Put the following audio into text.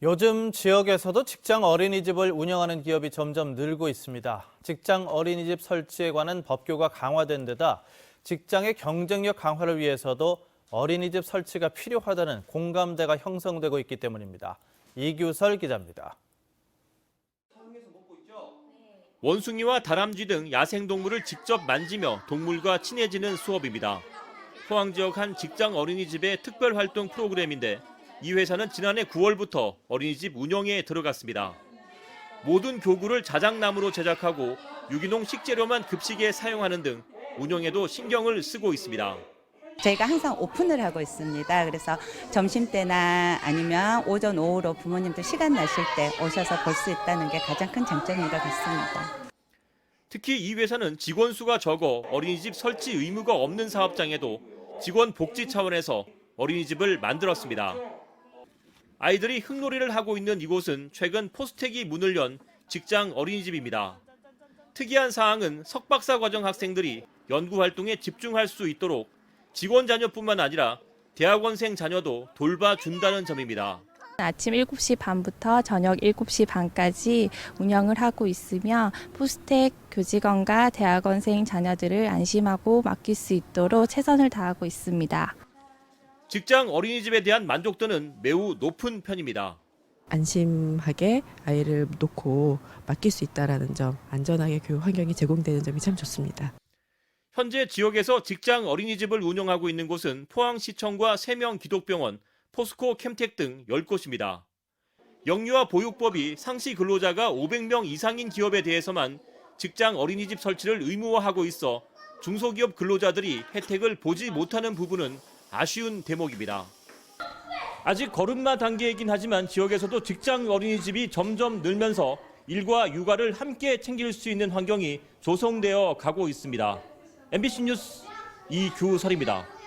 요즘 지역에서도 직장 어린이집을 운영하는 기업이 점점 늘고 있습니다. 직장 어린이집 설치에 관한 법규가 강화된 데다 직장의 경쟁력 강화를 위해서도 어린이집 설치가 필요하다는 공감대가 형성되고 있기 때문입니다. 이규설 기자입니다. 원숭이와 다람쥐 등 야생동물을 직접 만지며 동물과 친해지는 수업입니다. 포항 지역 한 직장 어린이집의 특별 활동 프로그램인데 이 회사는 지난해 9월부터 어린이집 운영에 들어갔습니다. 모든 교구를 자작나무로 제작하고 유기농 식재료만 급식에 사용하는 등 운영에도 신경을 쓰고 있습니다. 저희가 항상 오픈을 하고 있습니다. 그래서 점심 때나 아니면 오전 오후로 부모님들 시간 나실 때 오셔서 볼 수 있다는 게 가장 큰 장점인 것 같습니다. 특히 이 회사는 직원 수가 적어 어린이집 설치 의무가 없는 사업장에도 직원 복지 차원에서 어린이집을 만들었습니다. 아이들이 흙놀이를 하고 있는 이곳은 최근 포스텍이 문을 연 직장 어린이집입니다. 특이한 사항은 석박사 과정 학생들이 연구 활동에 집중할 수 있도록 직원 자녀뿐만 아니라 대학원생 자녀도 돌봐준다는 점입니다. 아침 7시 반부터 저녁 7시 반까지 운영을 하고 있으며 포스텍 교직원과 대학원생 자녀들을 안심하고 맡길 수 있도록 최선을 다하고 있습니다. 직장 어린이집에 대한 만족도는 매우 높은 편입니다. 안심하게 아이를 놓고 맡길 수 있다라는 점, 안전하게 교육 환경이 제공되는 점이 참 좋습니다. 현재 지역에서 직장 어린이집을 운영하고 있는 곳은 포항시청과 세명 기독병원, 포스코 캠텍 등 10곳입니다. 영유아 보육법이 상시 근로자가 500명 이상인 기업에 대해서만 직장 어린이집 설치를 의무화하고 있어 중소기업 근로자들이 혜택을 보지 못하는 부분은 아쉬운 대목입니다. 아직 걸음마 단계이긴 하지만 지역에서도 직장 어린이집이 점점 늘면서 일과 육아를 함께 챙길 수 있는 환경이 조성되어 가고 있습니다. MBC 뉴스 이규설입니다.